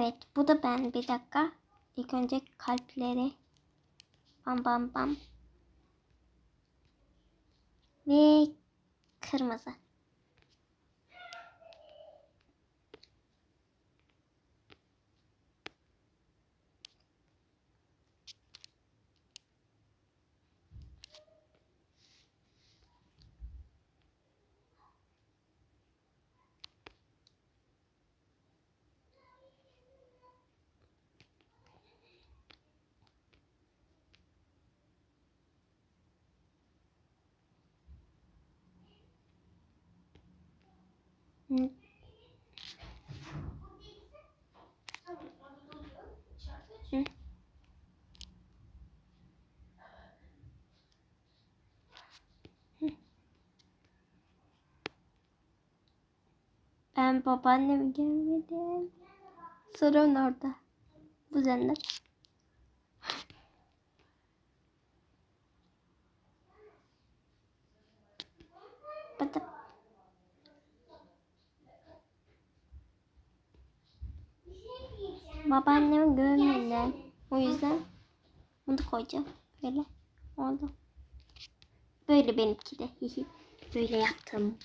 Evet bu da ben. Bir dakika. İlk önce kalpleri. Bam bam bam. Ve kırmızı. Ben babaannemi görmedim. Sorun orada. Bu cennet. Bıdıp. Babaannemi görmedim. O yüzden bunu da koyacağım. Böyle. Oldu. Böyle benimki de. Böyle yaptım.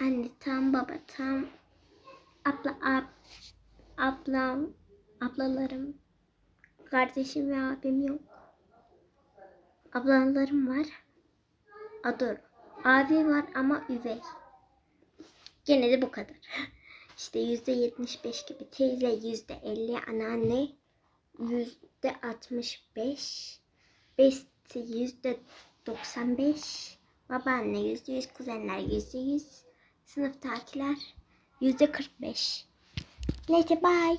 Anne tam baba tam. Abla ab, ablam ablalarım kardeşim ve abim yok. Ablalarım var. Adur. Abi var ama üvey. Gene de bu kadar. İşte yüzde yetmiş beş gibi. Teyze yüzde elli. Anneanne yüzde altmış beş. Besti yüzde doksan beş. Babaanne yüzde yüz. Kuzenler yüzde yüz. Sınıftakiler yüzde kırk beş. Neyse bye.